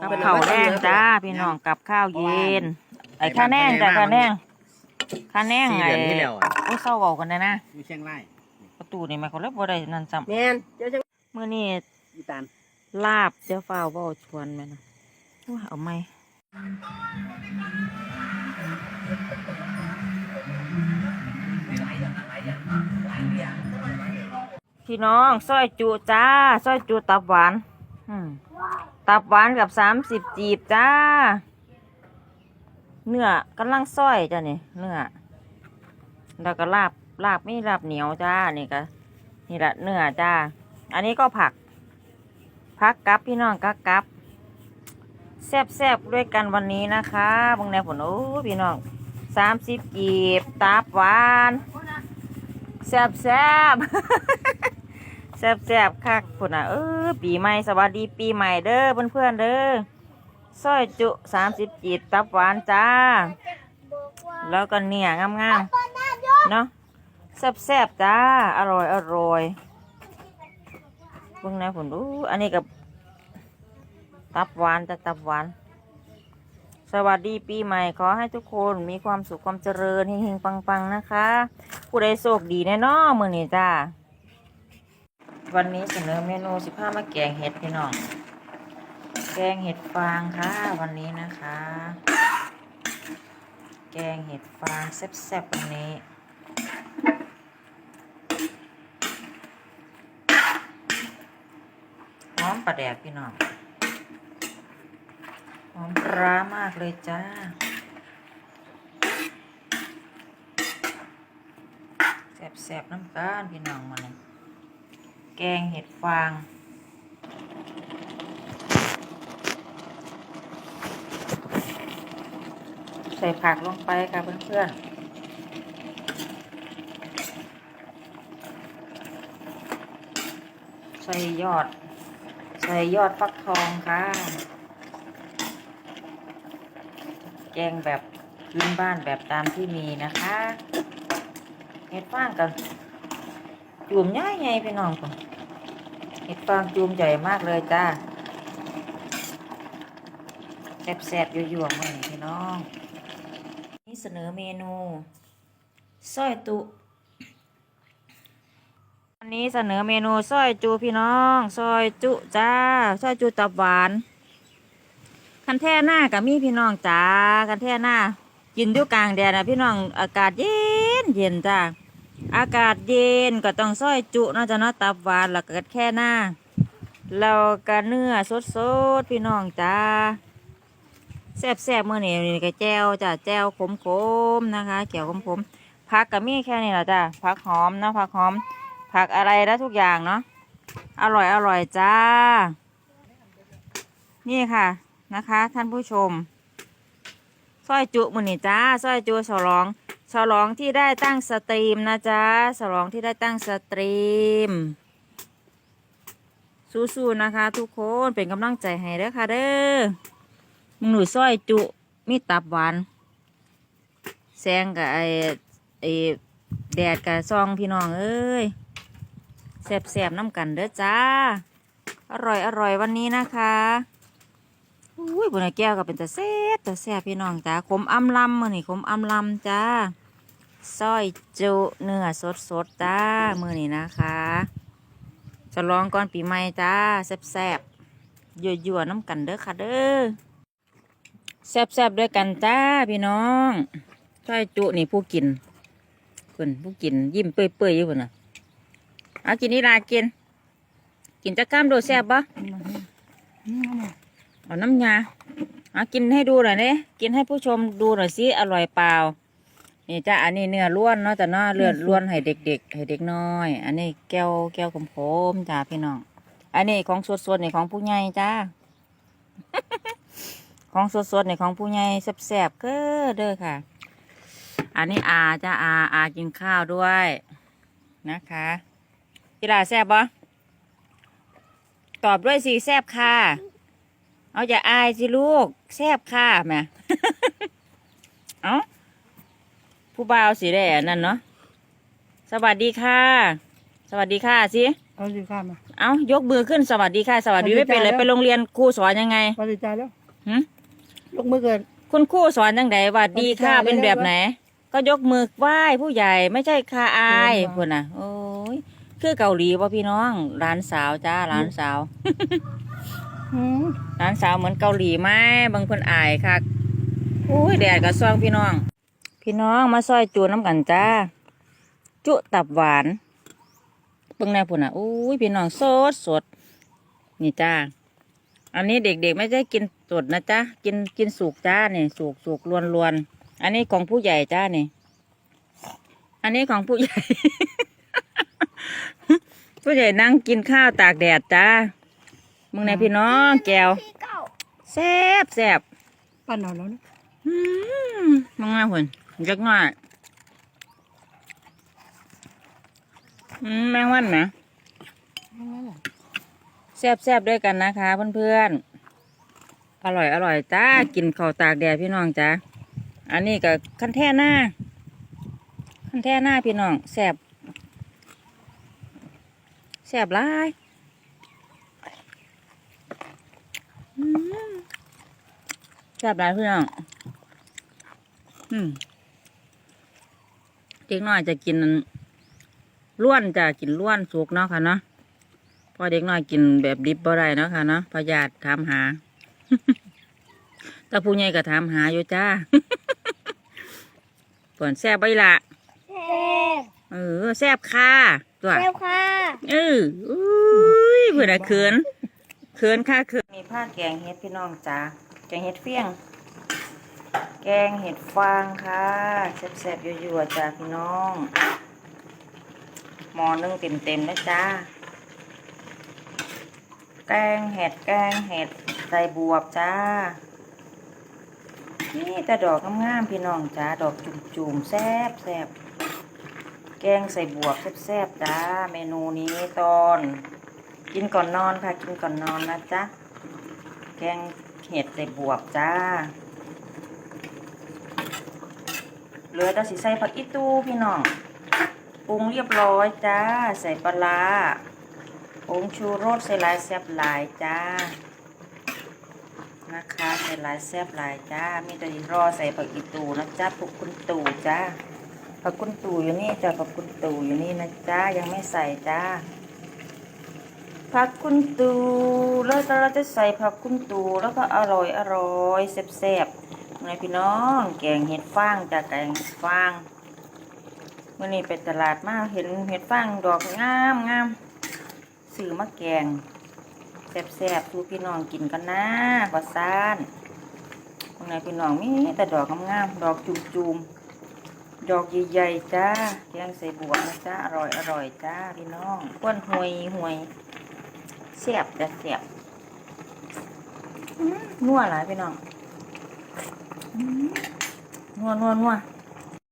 กับข้าวแดงจ้าพี่น้องกับข้าวเย็นไอ้ข้าแน่งจ้ะข้าแน่งข้าแน่งสี่ไอ้เดือนที่แล้วอะโอ้ยเศร้าเบากันนะนะอยู่เชียงรายประตูนี่มันก็เลยบ่ได้นั่นซ้แมนเจ้าจังำมื้อนี้อีตาลลาบเจ้าฟ้าวบ่ชวนแม่นะโอ้ยเอาไหมพี่น้องซอยจุจ้าซอยจุตับหวานอืม ตับหวานกับสามสิบจีบจ้า เนื้อกำลังซอยจ้ะนี่เนื้อแล้วก็ลาบลาบไม่ลาบเหนียวจ้านี่ก็นี่ละเนื้อจ้า อันนี้ก็ผักพักกับพี่น้องกักกับแซบแซบด้วยกันวันนี้นะคะบางแนวผลโอ้พี่น้องสามสิบกีบตับหวานแซบแซบ แซบแซบๆคักพุ่นอะเออปีใหม่สวัสดีปีใหม่เด้อเพื่อนเพื่อนๆเด้อซอยจุสามสิบกีบตับหวานจ้า แล้วก็เนี่ยงามๆเนาะแซบแซบๆจ้า อร่อยอร่อยเบิ่งแนวผลอู้อันนี้กับตับหวานจะตับหวาน สวัสดีปีใหม่ ขอให้ทุกคนมีความสุขความเจริญเฮงๆปังๆนะคะ ผู้ใดโชคดีแน่นอนมือนี้จ้า วันนี้เสนอเมนูสิบห้ามาแกงเห็ดพี่น้อง แกงเห็ดฟางค่ะวันนี้นะคะ แกงเห็ดฟางแซ่บๆวันนี้ หอมปลาแดกพี่น้อง หอมปลามากเลยจ้าแสบๆน้ำตาลพี่น้องมาเลย แกงเห็ดฟาง ใส่ผักลงไปค่ะเพื่อนๆใส่ยอด ใส่ยอดฟักทองค่ะ แกงแบบพื้นบ้านแบบตามที่มีนะคะ เห็ดฟางกัน จุ่มย่ายไงพี่น้องผมเห็ดฟางจุ่มใหญ่มากเลยจ้าแซ่บๆยั่วๆมือพี่น้อง นี่เสนอเมนูสร้อยตุวันนี้เสนอเมนูซอยจูพี่น้องซอยจุจ้าซอยจูตับหวาน คันแท่หน้ากับมีพี่น้องจ้าคันแท่หน้ากินอยู่กลางแดดนะพี่น้องอากาศเย็นเย็นจ้า อากาศเย็นก็ต้องซอยจุเนาะจ้าเนาะตับหวานแล้วก็แค่หน้าแล้วก็เนื้อสดสดๆพี่น้องจ้าแซ่บแซ่บๆมื่อนี่ก็แจวจ้าแจวขมขมๆนะคะแจวขมขมๆผักกับมีแค่นี้แหละจ้าผักหอมนะผักหอม ผักอะไรแล้วทุกอย่างเนาะอร่อยอร่อยจ้า นี่ค่ะนะคะ ท่านผู้ชม สร้อยจุมือนี่จ้าสร้อยจุฉลองฉลองที่ได้ตั้งสตรีมนะจ๊ะฉลองที่ได้ตั้งสตรีม สู้ๆนะคะ ทุกคนเป็นกำลังใจให้เด้อค่ะเด้อมึงหนูสร้อยจุมีตับหวานแซงกับไอไอแดดกับซองพี่น้องเอ้ยแสบๆน้ำกันเด้อจ้า อร่อยอร่อยวันนี้นะคะ อุ้ยบุญแก้วก็เป็นแต่แซ่บแต่แซ่บพี่น้องจ้าขมอำลำมือนี่ขมอำลำจ้าซอยจุเนื้อสดสดๆจ้ามือนี่นะคะ จะลองก่อนปีใหม่จ้าแซ่บๆยั่วๆน้ำกันเด้อค่ะเด้อแซ่บๆด้วยกันจ้าพี่น้องซอยจุนี่ผู้กินคนผู้กินยิ้มเปื่อยๆอยู่คนน่ะเอากินนี่ลากิน กินจะกล้ามโดแซ่บปะ เอาน้ำยาเอากินให้ดูหน่อยเนี่ยกินให้ผู้ชมดูหน่อยสิอร่อยเปล่า นี่จ้าอันนี้เนื้อล้วนเนาะแต่เนาะเลือดล้วนให้เด็กๆให้เด็กน้อย อันนี้แก้วแก้วขมๆจ้าพี่น้อง อันนี้ของสดๆนี่ของผู้ใหญ่จ้า ของสดๆนี่ของผู้ใหญ่แซ่บๆก็เด้อค่ะ อันนี้อาจ้าอาอากินข้าวด้วยนะคะกีฬาแซบบ่ตอบด้วยสิแซบค่ะ เอาอย่าอายสิลูกแซบค่ะแม่เอาผู้บ่าวสิได้อันนั่นเนาะสวัสดีค่ะ สวัสดีค่ะสิเอเอาสิข้ามมา เอายกมือขึ้นสวัสดีค่ะ สวัสดีสวัสดีไม่เป็นเลยจ้า ไปโรงเรียนครูสอนยังไงพอดีใจแล้วหึยกมือเกิน คุณครูสอนยังไงว่าดีค่ะสวัสดีจ้าเป็นแบบไหน ก็ยกมือไหว้ผู้ใหญ่ไม่ใช่ค่ะอายเดินมาพุ่นน่ะ โอ้ยคือเกาหลีป่ะพี่น้องร้านสาวจ้าร้านสาว อืมร้านสาวเหมือนเกาหลีไหมบางคนอายค่ะอุ้ยแดดกับซองพี่น้อง พี่น้องมาซอยจูนน้ำกันจ้า จุตับหวานเบิ่งแน่พุ่นน่ะอุ้ยพี่น้องสดสดนี่จ้า อันนี้เด็กๆไม่ได้กินสดนะจ๊ะกินกินสุกจ้าเนี่ยสุกสุกลวนลวนๆอันนี้ของผู้ใหญ่จ้าเนี่ยอันนี้ของผู้ใหญ่ ผู้ใหญ่นั่งกินข้าวตากแดดจ้า มึงในพี่น้องแก้วแซ่บแซ่บปั้นเอาแล้วนะอืมมึงไงหุ่นจักหน่อยอืมแมงวันนะนั่นแหละแซ่บแซ่บด้วยกันนะคะเพื่อนๆอร่อยอร่อยจ้ากินข้าวตากแดดพี่น้องจ้าอันนี้ก็ขั้นแท่หน้าขั้นแท่หน้าพี่น้องแซ่บแซ่บหลายอืม แซ่บหลายพี่น้องอืมเด็กน้อยจะกินล้วนจะกินล้วนสุกเนาะค่ะเนาะพอเด็กน้อยกินแบบดิบบ่ได้เนาะค่ะเนาะพยาธิถามหาแต่ผู้ใหญ่ก็ถามหาอยู่จ้าเปิ่นแซ่บไปละแซ่บเออแซ่บค่ะตัวแซ่บค่ะเอออุ้ยเพื่อนอะเขินเขินค่ะเขินมีผ้าแกงเห็ดพี่น้องจ้าแก งเห็ดเฟี้ยง แกงเห็ดฟางค่ะแซ่บๆยั่วๆจ้าพี่น้องหมอนึ่งเต็มๆนะจ้า แกงเห็ดแกงเห็ดใส่บวบจ้า นี่แต่ดอกงามๆพี่น้องจ้า ดอกจุ่มๆแซ่บแซบแกงใส่บวบแซ่บๆจ้า เมนูนี้ตอน กินก่อนนอนค่ะ กินก่อนนอนนะจ๊ะ แกง เห็ดใส่บวบจ้าเหลือแต่สิใส่ผักอีตูพี่น้องปรุงเรียบร้อยจ้า ใส่ปลาร้าผงชูรสใส่หลายแซบหลายจ้า นะคะใส่หลายแซบหลายจ้า มีแต่รอใส่ผักอีตูนะจ๊ะผักคุณตู่จ้าผักคุณตู่อยู่นี่จ้าผักคุณตู่อยู่นี่นะจ้ายังไม่ใส่จ้า ผักคุณตูแล้วเราจะใส่ผักคุณตูแล้วก็อร่อยอร่อยแซ่บแซ่บๆไงพี่น้อง แกงเห็ดฟางจ้าแกงฟางเมื่อนี้ไปตลาดมาเห็นเห็ดฟางดอกงามงามซื้อมาแกงแซ่บๆทูพี่น้องกินกันนะวาซานตรงไหนพี่น้องมีแต่ดอกงามๆดอกจุ่มๆดอกใหญ่ๆจ้าแกงใส่บวกนะจ้าอร่อยอร่อยจ้าพี่น้องก้วนหวยหวย สียบจะเสียบนัวหลายพี่น้องนัวนัวนัว